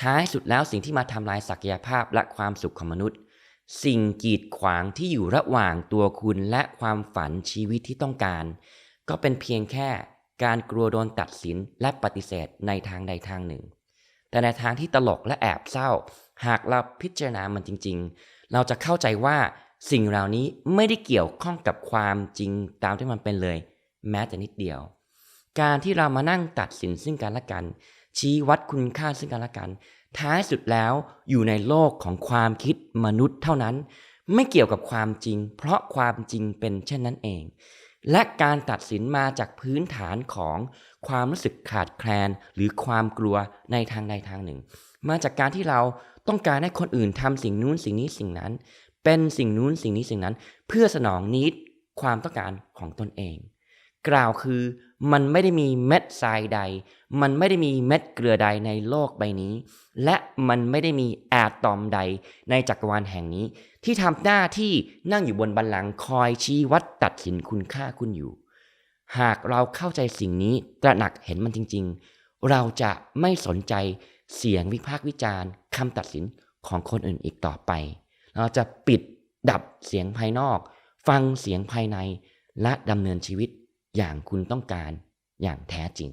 ท้ายสุดแล้วสิ่งที่มาทำลายศักยภาพและความสุขของมนุษย์ สิ่งกีดขวางที่อยู่ระหว่างตัวคุณและความฝันชีวิตที่ต้องการ ก็เป็นเพียงแค่การกลัวโดนตัดสินและปฏิเสธในทางใดทางหนึ่ง แต่ในทางที่ตลกและแอบเศร้า หากเราพิจารณามันจริง ๆ เราจะเข้าใจว่าสิ่งเหล่านี้ไม่ได้เกี่ยวข้องกับความจริงตามที่มันเป็นเลย แม้แต่นิดเดียว การที่เรามานั่งตัดสินซึ่งกันและกัน ชี้วัดคุณค่าซึ่งกันและกัน ท้ายสุดแล้วอยู่ในโลกของความคิดมนุษย์เท่านั้น ไม่เกี่ยวกับความจริง เพราะความจริงเป็นเช่นนั้นเอง และการตัดสินมาจากพื้นฐานของความรู้สึกขาดแคลน หรือความกลัวในทางใดทางหนึ่ง มาจากการที่เราต้องการให้คนอื่นทำสิ่งนู้นสิ่งนี้สิ่งนั้น เป็นสิ่งนู้นสิ่งนี้สิ่งนั้น เพื่อสนองนิดความต้องการของตนเอง กล่าวคือมันไม่ได้มีเม็ดทรายใด มันไม่ได้มีเม็ดเกลือใดในโลกใบนี้ และมันไม่ได้มีอะตอมใดในจักรวาลแห่งนี้ ที่ทำหน้าที่นั่งอยู่บนบัลลังก์คอยชี้วัดตัดสินคุณค่าคุณอยู่ หากเราเข้าใจสิ่งนี้ตระหนักเห็นมันจริง ๆ เราจะไม่สนใจเสียงวิพากษ์วิจารณ์คำตัดสินของคนอื่นอีกต่อไป เราจะปิดดับเสียงภายนอก ฟังเสียงภายในและดำเนินชีวิต อย่างคุณต้องการอย่างแท้จริง